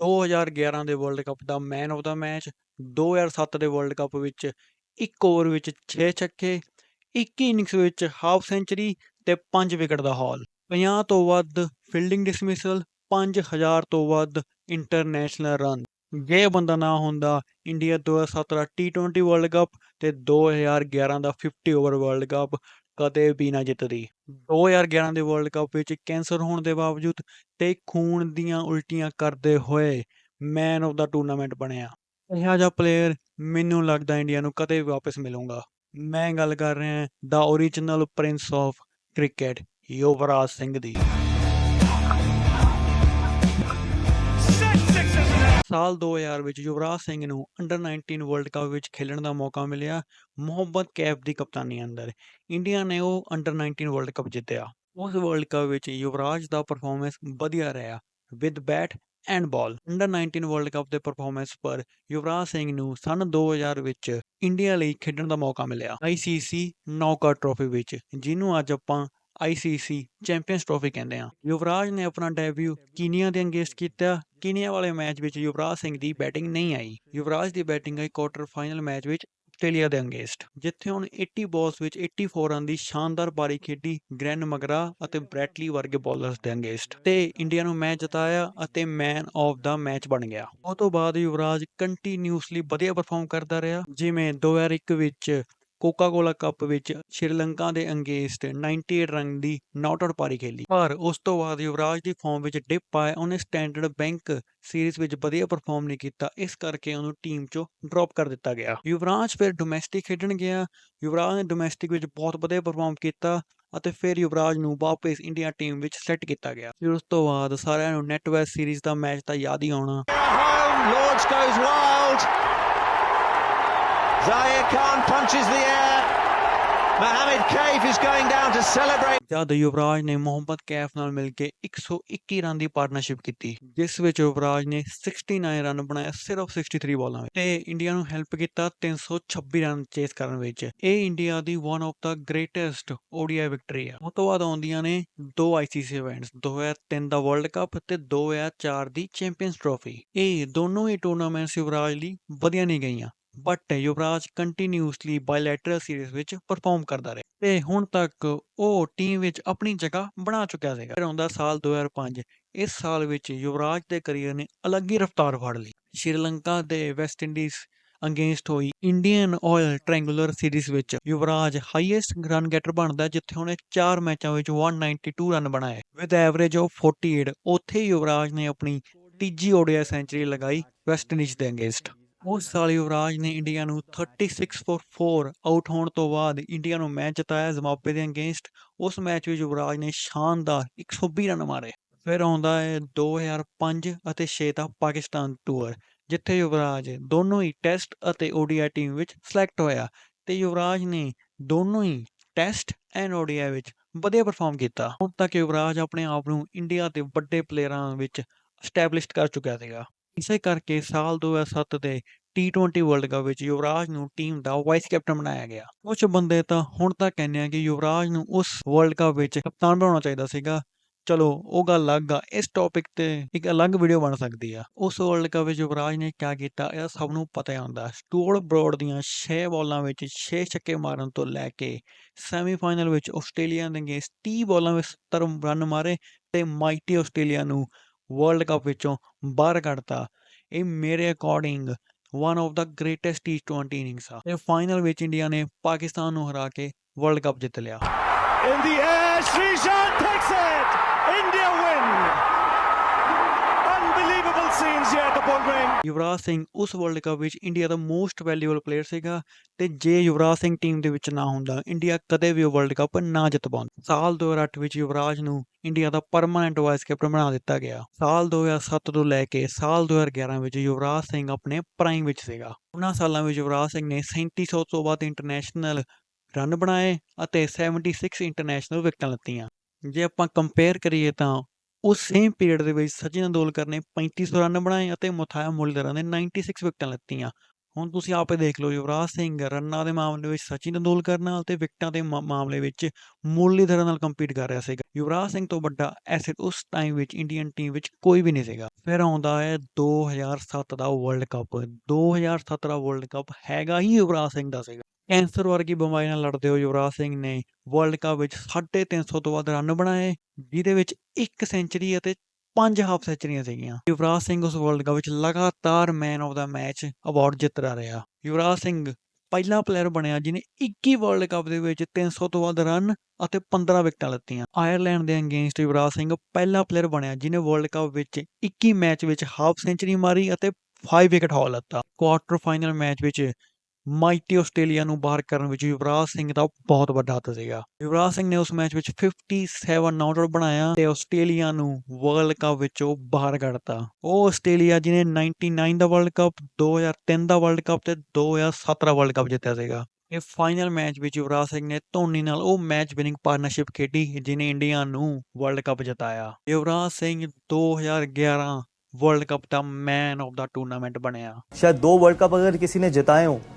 2011 ਦੇ world cup ਦਾ man of the match 2007 ਦੇ ਵਰਲਡ ਕੱਪ ਵਿੱਚ ਇੱਕ ਓਵਰ ਵਿੱਚ 6 ਛੱਕੇ 21 ਇਨਿੰਗਸ ਵਿੱਚ ਹਾਫ ਸੈਂਚਰੀ ਤੇ 5 ਵਿਕਟ ਦਾ ਹਾਲ 50 ਤੋਂ ਵੱਧ ਫੀਲਡਿੰਗ ਡਿਸਮਿਸਲ 5000 ਤੋਂ ਵੱਧ ਇੰਟਰਨੈਸ਼ਨਲ ਰਨ ਜੇ ਬੰਦਾ ਨਾ ਹੁੰਦਾ ਇੰਡੀਆ 2007 ਦਾ T20 ਵਰਲਡ ਕੱਪ ਤੇ 2011 ਦਾ 50 ਓਵਰ ਵਰਲਡ ਕੱਪ ਕਦੇ ਵੀ ਨਾ ਜਿੱਤਦੀ। 2011 ਦੇ ਵਰਲਡ ਕੱਪ ਵਿੱਚ ਕੈਂਸਰ ਹੋਣ ਦੇ ਬਾਵਜੂਦ ਤੇ ਖੂਨ ਦੀਆਂ ਉਲਟੀਆਂ ਕਰਦੇ ਹੋਏ ਮੈਨ ਆਫ ਦਾ ਟੂਰਨਾਮੈਂਟ ਬਣਿਆ। ਇਹੋ ਜਿਹਾ ਪਲੇਅਰ ਮੈਨੂੰ ਲੱਗਦਾ ਇੰਡੀਆ ਨੂੰ ਕਦੇ ਵਾਪਸ ਮਿਲੂਗਾ। ਮੈਂ ਗੱਲ ਕਰ ਰਿਹਾ ਦਾ original prince of cricket Yuvraj Singh ਦੀ। ਸਾਲ 2000 ਵਿੱਚ ਯੁਵਰਾਜ ਸਿੰਘ ਨੂੰ ਅੰਡਰ 19 ਵਰਲਡ ਕੱਪ ਵਿੱਚ ਖੇਡਣ ਦਾ ਮੌਕਾ ਮਿਲਿਆ। ਮੁਹੰਮਦ ਕੈਫ ਦੀ ਕਪਤਾਨੀ ਅੰਦਰ ਇੰਡੀਆ ਨੇ ਉਹ ਅੰਡਰ 19 ਵਰਲਡ ਕੱਪ ਜਿੱਤਿਆ। ਉਸ ਵਰਲਡ ਕੱਪ ਵਿੱਚ ਯੁਵਰਾਜ ਦਾ ਪਰਫਾਰਮੈਂਸ ਵਧੀਆ ਰਿਹਾ with bat and ball under 19 world cup ਦੇ ਪਰਫਾਰਮੈਂਸ ਪਰ ਯੁਵਰਾਜ ਸਿੰਘ ਨੂੰ ਸਨ 2000 ਵਿੱਚ ਇੰਡੀਆ ਲਈ ਖੇਡਣ ਦਾ ਮੌਕਾ ਮਿਲਿਆ। ICC ਨੌਕਆਊਟ ਟਰੋਫੀ ਵਿੱਚ, ਜਿਹਨੂੰ ਅੱਜ ਆਪਾਂ ICC ਚੈਂਪੀਅਨਸ ਟਰੋਫੀ ਕਹਿੰਦੇ ਆ। ਯੁਵਰਾਜ ਨੇ ਆਪਣਾ ਡੈਬਿਊ ਕੀਨੀਆ ਦੇ ਅੰਗੇਸਟ ਕੀਤਾ। ਕੀਨੀਆ ਵਾਲੇ ਮੈਚ ਵਿੱਚ ਯੁਵਰਾਜ ਸਿੰਘ ਦੀ ਬੈਟਿੰਗ ਨਹੀਂ ਆਈ। ਯੁਵਰਾਜ ਦੀ ਬੈਟਿੰਗ ਆਈ ਕੁਆਟਰ ਫਾਈਨਲ ਮੈਚ ਵਿੱਚ ਆਸਟ੍ਰੇਲੀਆ ਦੇ ਅੰਗੇਸਟ ਜਿੱਥੇ ਹੁਣ 80 ਬਾਲਸ ਵਿੱਚ 84 ਰਨ ਦੀ ਸ਼ਾਨਦਾਰ ਪਾਰੀ ਖੇਡੀ ਗ੍ਰੈਨ ਮਗਰਾ ਅਤੇ ਬ੍ਰੈਟਲੀ ਵਰਗੇ ਬੌਲਰਸ ਦੇ ਅੰਗੇਸਟ ਤੇ ਇੰਡੀਆ ਨੂੰ ਮੈਚ ਜਿਤਾਇਆ ਅਤੇ ਮੈਨ ਆਫ ਦਾ ਮੈਚ ਬਣ ਗਿਆ। ਉਹ ਤੋਂ ਬਾਅਦ ਯੁਵਰਾਜ ਕੰਟੀਨਿਊਸਲੀ ਵਧੀਆ ਪਰਫਾਰਮ ਕਰਦਾ ਰਿਹਾ। ਜਿਵੇਂ 2001 ਵਿੱਚ ਕੋਕਾ ਕੋਲਾ ਕੱਪ ਵਿੱਚ ਸ਼੍ਰੀਲੰਕਾ ਦੇ ਅੰਗੇਸਟ 98 ਰਨ ਦੀ ਨਾਟ ਆਊਟ ਪਾਰੀ ਖੇਲੀ ਪਰ ਉਸ ਤੋਂ ਬਾਅਦ ਯੁਵਰਾਜ ਦੀ ਫਾਰਮ ਵਿੱਚ ਡਿਪ ਆਇਆ, ਉਹਨੇ ਸਟੈਂਡਰਡ ਬੈਂਕ ਸੀਰੀਜ਼ ਵਿੱਚ ਵਧੀਆ ਪਰਫਾਰਮ ਨਹੀਂ ਕੀਤਾ, ਇਸ ਕਰਕੇ ਉਹਨੂੰ ਟੀਮ ਚੋਂ ਡ੍ਰੌਪ ਕਰ ਦਿੱਤਾ ਗਿਆ ਯੁਵਰਾਜ ਫਿਰ ਡੋਮੈਸਟਿਕ ਖੇਡਣ ਗਿਆ, ਯੁਵਰਾਜ ਨੇ ਡੋਮੈਸਟਿਕ ਵਿੱਚ ਬਹੁਤ ਵਧੀਆ ਪਰਫਾਰਮ ਕੀਤਾ ਅਤੇ ਫਿਰ ਯੁਵਰਾਜ ਨੂੰ ਵਾਪਸ ਇੰਡੀਆ ਟੀਮ ਵਿੱਚ ਸੈੱਟ ਕੀਤਾ ਗਿਆ ਫਿਰ ਉਸ ਤੋਂ ਬਾਅਦ ਸਾਰਿਆਂ ਨੂੰ ਨੈਟ ਵੈਸਟ ਸੀਰੀਜ਼ ਦਾ ਮੈਚ ਤਾਂ ਯਾਦ ਹੀ ਆਉਣਾ home. Lords goes. Zahir Khan punches the air. Mohammed Kaif is going down to celebrate. ਜਦ ਯੁਵਰਾਜ ਨੇ ਮੁਹੰਮਦ ਕੈਫ ਨਾਲ ਮਿਲ ਕੇ 121 ਰਨ ਦੀ ਪਾਰਟਨਰਸ਼ਿਪ ਕੀਤੀ, ਜਿਸ ਵਿੱਚ ਯੁਵਰਾਜ ਨੇ 69 ਰਨ ਬਣਾਏ, ਸਿਰਫ 63 ਬਾਲਾਂ ਵਿੱਚ। ਤੇ ਇੰਡੀਆ ਨੂੰ ਹੈਲਪ ਕੀਤਾ 326 ਰਨ ਚੇਸ ਕਰਨ ਵਿੱਚ। ਇਹ India the one of the greatest ODI victory ਆ। ਉਸ ਤੋਂ ਬਾਅਦ ਆਉਂਦੀਆਂ ਨੇ ਦੋ ICC ਇਵੈਂਟਸ 2003 ਦਾ ਵਰਲਡ ਕੱਪ ਤੇ 2004 ਦੀ ਚੈਂਪੀਅਨਸ ਟਰੋਫੀ ਇਹ ਦੋਨੋਂ ਹੀ ਟੂਰਨਾਮੈਂਟਸ ਯੁਵਰਾਜ ਲਈ ਵਧੀਆ ਨਹੀਂ ਗਈਆਂ। But Yuvraj continuously bilateral series ਵਿੱਚ ਪਰਫਾਰਮ ਕਰਦਾ ਰਿਹਾ। ਤੇ ਹੁਣ ਤੱਕ ਉਹ ਟੀਮ ਵਿੱਚ ਆਪਣੀ ਜਗ੍ਹਾ ਬਣਾ ਚੁੱਕਿਆ ਸੀਗਾ। ਫਿਰ ਆਉਂਦਾ ਸਾਲ 2005 ਇਸ ਸਾਲ ਵਿੱਚ ਯੁਵਰਾਜ ਦੇ ਕੈਰੀਅਰ ਨੇ ਅਲੱਗ ਹੀ ਰਫ਼ਤਾਰ ਫੜ ਲਈ। ਸ਼੍ਰੀਲੰਕਾ ਦੇ ਵੈਸਟ ਇੰਡੀਜ਼ ਅਗੇਂਸਟ ਹੋਈ ਇੰਡੀਅਨ ਆਇਲ ਟ੍ਰਾਇੰਗੂਲਰ ਸੀਰੀਜ਼ ਵਿੱਚ ਯੁਵਰਾਜ ਹਾਈਐਸਟ ਰਨ ਗੈਟਰ ਬਣਦਾ ਜਿੱਥੇ ਉਹਨੇ 4 ਮੈਚਾਂ ਵਿੱਚ 192 ਰਨ ਬਣਾਏ। ਵਿਦ ਐਵਰੇਜ ਆਫ 48 ਉੱਥੇ ਯੁਵਰਾਜ ਨੇ ਆਪਣੀ ਤੀਜੀ ODI ਸੈਂਚਰੀ ਲਗਾਈ ਵੈਸਟ ਇੰਡੀਜ਼ ਦੇ ਅਗੇਂਸਟ ਉਸ ਸਾਲ ਯੁਵਰਾਜ ਨੇ ਇੰਡੀਆ ਨੂੰ 36 ਫॉर 4 ਆਊਟ ਹੋਣ ਤੋਂ ਬਾਅਦ ਇੰਡੀਆ ਨੂੰ ਮੈਚ ਜਿਤਾਇਆ ਜ਼ਿmbabwe ਦੇ ਅਗੇਂਸਟ ਉਸ ਮੈਚ ਵਿੱਚ ਯੁਵਰਾਜ ਨੇ ਸ਼ਾਨਦਾਰ 120 ਰਨ ਮਾਰੇ। ਫਿਰ ਆਉਂਦਾ ਹੈ 2005 ਅਤੇ 6 ਦਾ ਪਾਕਿਸਤਾਨ ਟੂਰ ਜਿੱਥੇ ਯੁਵਰਾਜ ਦੋਨੋਂ ਹੀ ਟੈਸਟ ਅਤੇ ਓਡੀਆਈ ਟੀਮ ਵਿੱਚ ਸਿਲੈਕਟ ਹੋਇਆ। ਤੇ ਯੁਵਰਾਜ ਨੇ ਦੋਨੋਂ ਹੀ ਟੈਸਟ ਐਂਡ ODI ਵਿੱਚ ਵਧੀਆ ਪਰਫਾਰਮ ਕੀਤਾ। ਹੁਣ ਤੱਕ ਯੁਵਰਾਜ ਆਪਣੇ ਆਪ ਨੂੰ ਇੰਡੀਆ ਦੇ ਵੱਡੇ ਪਲੇਅਰਾਂ ਵਿੱਚ ਸਟੈਬਲਿਸ਼ਡ ਕਰ ਚੁੱਕਿਆ ਸੀਗਾ। ਇਸੇ ਕਰਕੇ ਸਾਲ 2007 ਦੇ T20 ਵਰਲਡ ਕੱਪ ਵਿੱਚ ਯੁਵਰਾਜ ਨੂੰ ਟੀਮ ਦਾ ਵਾਈਸ ਕੈਪਟਨ ਬਣਾਇਆ ਗਿਆ। ਕੁਝ ਬੰਦੇ ਤਾਂ ਹੁਣ ਤੱਕ ਕਹਿੰਦੇ ਆ ਕਿ ਯੁਵਰਾਜ ਨੂੰ ਉਸ ਵਰਲਡ ਕੱਪ ਵਿੱਚ ਕਪਤਾਨ ਬਣਾਉਣਾ ਚਾਹੀਦਾ ਸੀਗਾ। ਚਲੋ, ਉਹ ਗੱਲ ਅਲੱਗ ਆ, ਇਸ ਟੌਪਿਕ ਤੇ ਇੱਕ ਅਲੱਗ ਵੀਡੀਓ ਬਣ ਸਕਦੀ ਆ। ਉਸ ਵਰਲਡ ਕੱਪ ਵਿੱਚ ਯੁਵਰਾਜ ਨੇ ਕੀ ਕੀਤਾ, ਇਹ ਸਭ ਨੂੰ ਪਤਾ ਹੀ ਹੁੰਦਾ। ਸਟੂਅਰਟ ਬ੍ਰੌਡ ਦੀਆਂ 6 ਬਾਲਾਂ ਵਿੱਚ 6 ਛੱਕੇ ਮਾਰਨ ਤੋਂ ਲੈ ਕੇ ਸੈਮੀਫਾਈਨਲ ਵਿੱਚ ਆਸਟ੍ਰੇਲੀਆ ਦੇ ਅਗੇਂਸਟ 30 ਬਾਲਾਂ ਵਿੱਚ 70 ਰਨ ਮਾਰੇ ਤੇ ਮਾਈਟੀ ਆਸਟ੍ਰੇਲੀਆ ਨੂੰ ਵਰਲਡ ਕੱਪ ਵਿੱਚੋਂ ਬਾਹਰ ਕੱਢਤਾ ਇਹ ਮੇਰੇ according one of the greatest T20 innings ਆ ਤੇ ਫਾਈਨਲ ਵਿੱਚ ਇੰਡੀਆ ਨੇ ਪਾਕਿਸਤਾਨ ਨੂੰ ਹਰਾ ਕੇ ਵਰਲਡ ਕੱਪ ਜਿੱਤ ਲਿਆ In the air, Srishan takes it. India win. Yuvraj Singh ਉਸ ਵਰਲਡ ਕੱਪ ਵਿੱਚ ਇੰਡੀਆ ਦਾ ਮੋਸਟ ਵੈਲਿਊਬਲ ਪਲੇਅਰ ਸੀਗਾ ਤੇ ਜੇ ਯੁਵਰਾਜ ਸਿੰਘ ਟੀਮ ਦੇ ਵਿੱਚ ਨਾ ਹੁੰਦਾ ਇੰਡੀਆ ਕਦੇ ਵੀ ਉਹ ਵਰਲਡ ਕੱਪ ਨਾ ਜਿੱਤ ਪਾਉਂਦਾ ਸਾਲ 2008 ਵਿੱਚ ਯੁਵਰਾਜ ਨੂੰ ਇੰਡੀਆ ਦਾ ਪਰਮਾਨੈਂਟ ਵਾਈਸ ਕੈਪਟਨ ਬਣਾ ਦਿੱਤਾ ਗਿਆ। ਸਾਲ 2007 ਤੋਂ ਲੈ ਕੇ ਸਾਲ 2011 ਵਿੱਚ ਯੁਵਰਾਜ ਸਿੰਘ ਆਪਣੇ ਪ੍ਰਾਈਮ ਵਿੱਚ ਸੀਗਾ। ਉਹਨਾਂ ਸਾਲਾਂ ਵਿੱਚ ਯੁਵਰਾਜ ਸਿੰਘ ਨੇ 3700 ਤੋਂ ਵੱਧ ਇੰਟਰਨੈਸ਼ਨਲ ਰਨ ਬਣਾਏ ਅਤੇ 76 ਇੰਟਰਨੈਸ਼ਨਲ ਵਿਕਟਾਂ ਲਿੱਤੀਆਂ। ਜੇ ਆਪਾਂ ਕੰਪੇਅਰ ਕਰੀਏ ਤਾਂ ਉਸ ਸੇਮ ਪੀਰੀਅਡ ਦੇ ਵਿੱਚ ਸਚਿਨ ਅੰਦੋਲਕਰ ਨੇ 3500 ਰਨ ਬਣਾਏ ਅਤੇ ਮੁਥਾਇਆ ਮੁਰਲੀਧਰਨ ਨੇ 96 ਵਿਕਟਾਂ ਲਿੱਤੀਆਂ। ਹੁਣ ਤੁਸੀਂ ਆਪੇ ਦੇਖ ਲਓ ਯੁਵਰਾਜ ਸਿੰਘ ਰਨਾਂ ਦੇ ਮਾਮਲੇ ਵਿੱਚ ਸਚਿਨ ਤੰਦੂਲਕਰ ਨਾਲ ਤੇ ਵਿਕਟਾਂ ਦੇ ਮਾਮਲੇ ਵਿੱਚ ਮੁਰਲੀਧਰਨ ਨਾਲ ਕੰਪੀਟ ਕਰ ਰਿਹਾ ਸੀਗਾ। ਯੁਵਰਾਜ ਸਿੰਘ ਤੋਂ ਵੱਡਾ ਐਸੈਟ ਉਸ ਟਾਈਮ ਵਿੱਚ ਇੰਡੀਅਨ ਟੀਮ ਵਿੱਚ ਕੋਈ ਵੀ ਨਹੀਂ ਸੀਗਾ। ਫਿਰ ਆਉਂਦਾ ਹੈ 2007 ਦਾ ਵਰਲਡ ਕੱਪ 2007 ਦਾ ਵਰਲਡ ਕੱਪ ਹੈਗਾ ਹੀ ਯੁਵਰਾਜ ਸਿੰਘ ਦਾ ਸੀਗਾ। ਕੈਂਸਰ ਵਰਗੀ ਬਿਮਾਰੀ ਨਾਲ ਲੜਦੇ ਹੋਏ ਯੁਵਰਾਜ ਸਿੰਘ ਨੇ ਵਰਲਡ ਕੱਪ ਵਿੱਚ 350 ਤੋਂ ਵੱਧ ਰਨ ਬਣਾਏ, ਜਿਹਦੇ ਵਿੱਚ ਇੱਕ ਸੈਂਚਰੀ ਅਤੇ ਪੰਜ ਹਾਫ ਸੈਂਚਰੀਆਂ ਸੀਗੀਆਂ। ਯੁਵਰਾਜ ਸਿੰਘ ਉਸ ਵਰਲਡ ਕੱਪ ਵਿੱਚ ਲਗਾਤਾਰ man of the match award ਜਿੱਤਦਾ ਰਿਹਾ ਯੁਵਰਾਜ ਸਿੰਘ ਪਹਿਲਾ ਪਲੇਅਰ ਬਣਿਆ ਜਿਨੇ 21 ਵਰਲਡ ਕੱਪ ਦੇ ਵਿੱਚ 300 ਤੋਂ ਵੱਧ ਰਨ ਅਤੇ 15 ਵਿਕਟਾਂ ਲਿੱਤੀਆਂ। ਆਇਰਲੈਂਡ ਦੇ ਅਗੇਂਸਟ ਯੁਵਰਾਜ ਸਿੰਘ ਪਹਿਲਾ ਪਲੇਅਰ ਬਣਿਆ ਜਿਨੇ ਵਰਲਡ ਕੱਪ ਵਿੱਚ 21 ਮੈਚ ਵਿੱਚ ਹਾਫ ਸੈਂਚਰੀ ਮਾਰੀ ਅਤੇ 5 ਵਿਕਟ ਹਾਲ ਲਿੱਤਾ। ਕੁਆਟਰ ਫਾਈਨਲ ਮੈਚ ਵਿੱਚ ਮਾਈਟੀ ਆਸਟ੍ਰੇਲੀਆ ਨੂੰ ਬਾਹਰ ਕਰਨ ਵਿੱਚ ਯੁਵਰਾਜ ਸਿੰਘ ਦਾ ਬਹੁਤ ਵੱਡਾ ਹੱਥ ਸੀਗਾ ਯੁਵਰਾਜ ਸਿੰਘ ਨੇ ਉਸ ਮੈਚ ਵਿੱਚ 57 ਨਾਟ ਆਊਟ ਬਣਾਇਆ ਤੇ ਆਸਟ੍ਰੇਲੀਆ ਨੂੰ ਵਰਲਡ ਕੱਪ ਵਿੱਚੋਂ ਬਾਹਰ ਕੱਢਤਾ ਉਹ ਆਸਟ੍ਰੇਲੀਆ ਜਿਹਨੇ 99 ਦਾ ਵਰਲਡ ਕੱਪ 2003 ਦਾ ਵਰਲਡ ਕੱਪ ਤੇ 2007 ਦਾ ਵਰਲਡ ਕੱਪ ਜਿੱਤਿਆ ਸੀਗਾ ਇਹ ਫਾਈਨਲ ਮੈਚ ਵਿੱਚ ਯੁਵਰਾਜ ਸਿੰਘ ਨੇ ਧੋਨੀ ਨਾਲ ਉਹ ਮੈਚ ਵਿਨਿੰਗ ਪਾਰਟਨਰਸ਼ਿਪ ਖੇਡੀ ਜਿਨੇ ਇੰਡੀਆ ਨੂੰ ਵਰਲਡ ਕੱਪ ਜਿਤਾਇਆ ਯੁਵਰਾਜ ਸਿੰਘ 2011 ਵਰਲਡ ਕੱਪ ਦਾ ਮੈਨ ਆਫ ਦਾ ਟੂਰਨਾਮੈਂਟ ਬਣਿਆ शायद दो वर्ल्ड कप अगर किसी ने जिताए हों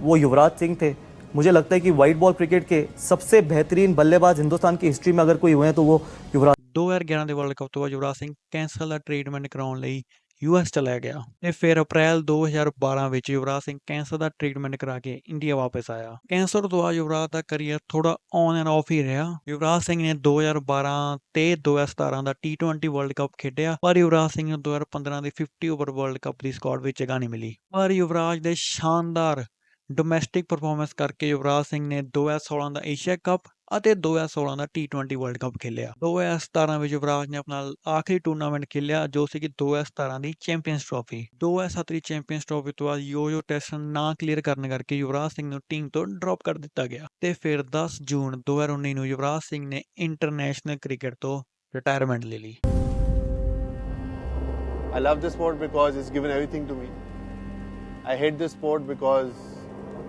वो युवराज सिंह थे मुझे लगता है कि वाइट बॉल क्रिकेट के सबसे बेहतरीन बल्लेबाज हिंदुस्तान की हिस्ट्री में अगर कोई हुए हैं तो वो युवराज 2011 ਦੇ ਵਰਲਡ ਕੱਪ ਤੋਂ ਬਾਅਦ ਯੁਵਰਾਜ ਸਿੰਘ ਕੈਂਸਰ ਦਾ ਟ੍ਰੀਟਮੈਂਟ ਕਰਾਉਣ ਲਈ ਯੂਐਸ ਚਲਾ ਗਿਆ ਤੇ ਫਿਰ ਅਪ੍ਰੈਲ 2012 ਵਿੱਚ ਯੁਵਰਾਜ ਸਿੰਘ ਕੈਂਸਰ ਦਾ ਟ੍ਰੀਟਮੈਂਟ ਕਰਾ ਕੇ ਇੰਡੀਆ ਵਾਪਸ ਆਇਆ ਕੈਂਸਰ ਤੋਂ ਬਾਅਦ ਯੁਵਰਾਜ ਦਾ ਕਰੀਅਰ ਥੋੜਾ ਔਨ ਐਂਡ ਆਫ ਹੀ ਰਿਹਾ ਯੁਵਰਾਜ ਸਿੰਘ ਨੇ 2012 ਤੇ 2017 ਦਾ T20 ਵਰਲਡ ਕੱਪ ਖੇਡਿਆ ਪਰ ਯੁਵਰਾਜ ਸਿੰਘ ਨੂੰ 2015 ਦੇ 50 ਓਵਰ ਵਰਲਡ ਕੱਪ ਦੀ ਸਕਾਡ ਵਿੱਚ ਜਗ੍ਹਾ ਨਹੀਂ ਮਿਲੀ ਪਰ ਯੁਵਰਾਜ ਦੇ ਸ਼ਾਨਦਾਰ ਡੋਮੈਸਟਿਕ ਪਰਫਾਰਮੈਂਸ ਕਰਕੇ ਯੁਵਰਾਜ ਸਿੰਘ ਨੇ 2016 ਦਾ ਏਸ਼ੀਆ ਕੱਪ ਅਤੇ 2016 ਦਾ T20 ਵਰਲਡ ਕੱਪ ਖੇਲਿਆ। 2017 ਵਿੱਚ ਯੁਵਰਾਜ ਨੇ ਆਪਣਾ ਆਖਰੀ ਟੂਰਨਾਮੈਂਟ ਖੇਲਿਆ, ਜੋ ਸੀ ਕਿ 2017 ਦੀ ਚੈਂਪੀਅਨਸ ਟਰਾਫੀ 2007 ਦੀ ਚੈਂਪੀਅਨਸ ਟਰਾਫੀ ਤੋਂ ਬਾਅਦ ਯੋ-ਯੋ ਟੈਸਟ ਨਾ ਕਲੀਅਰ ਕਰਨ ਕਰਕੇ ਯੁਵਰਾਜ ਸਿੰਘ ਨੂੰ ਟੀਮ ਤੋਂ ਡ੍ਰੌਪ ਕਰ ਦਿੱਤਾ ਗਿਆ। ਤੇ ਫਿਰ 10 ਜੂਨ 2019 ਨੂੰ ਯੁਵਰਾਜ ਸਿੰਘ ਨੇ ਇੰਟਰਨੈਸ਼ਨਲ ਕ੍ਰਿਕਟ ਤੋਂ ਰਿਟਾਇਰਮੈਂਟ ਲੈ ਲਈ। I love the sport because it's given everything to me. I hate this sport because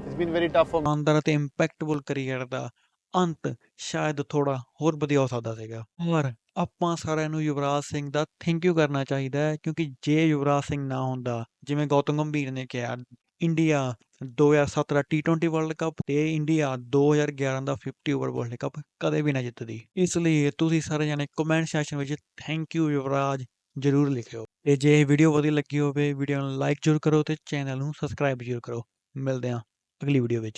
it's been very tough for ਸ਼ਾਨਦਾਰ ਅਤੇ ਇੰਪੈਕਟਫੁਲ ਕਰੀਅਰ ਦਾ ਅੰਤ ਸ਼ਾਇਦ ਥੋੜਾ ਹੋਰ ਵਧੀਆ ਹੋ ਸਕਦਾ ਸੀਗਾ। ਪਰ ਆਪਾਂ ਸਾਰਿਆਂ ਨੂੰ ਯੁਵਰਾਜ ਸਿੰਘ ਦਾ ਥੈਂਕ ਯੂ ਕਰਨਾ ਚਾਹੀਦਾ ਹੈ, ਕਿਉਂਕਿ ਜੇ ਯੁਵਰਾਜ ਸਿੰਘ ਨਾ ਹੁੰਦਾ, ਜਿਵੇਂ ਗੌਤਮ ਗੰਭੀਰ ਨੇ ਕਿਹਾ, ਇੰਡੀਆ 2007 ਦਾ T20 ਵਰਲਡ ਕੱਪ ਤੇ ਇੰਡੀਆ 2011 ਦਾ 50 ਓਵਰ ਵਰਲਡ ਕੱਪ ਕਦੇ ਵੀ ਨਾ ਜਿੱਤਦੀ। ਇਸ ਲਈ ਤੁਸੀਂ ਸਾਰੇ ਜਣੇ ਕਮੈਂਟ ਸੈਕਸ਼ਨ ਵਿੱਚ ਥੈਂਕ ਯੂ ਯੁਵਰਾਜ ਜਰੂਰ ਲਿਖਿਓ। ਤੇ ਜੇ ਇਹ ਵੀਡੀਓ ਵਧੀਆ ਲੱਗੀ ਹੋਵੇ ਵੀਡੀਓ ਨੂੰ ਲਾਈਕ ਜ਼ਰੂਰ ਕਰੋ ਤੇ ਚੈਨਲ ਨੂੰ ਸਬਸਕ੍ਰਾਈਬ ਜ਼ਰੂਰ ਕਰੋ। ਮਿਲਦੇ ਹਾਂ। ਅਗਲੀ ਵੀਡੀਓ ਵਿੱਚ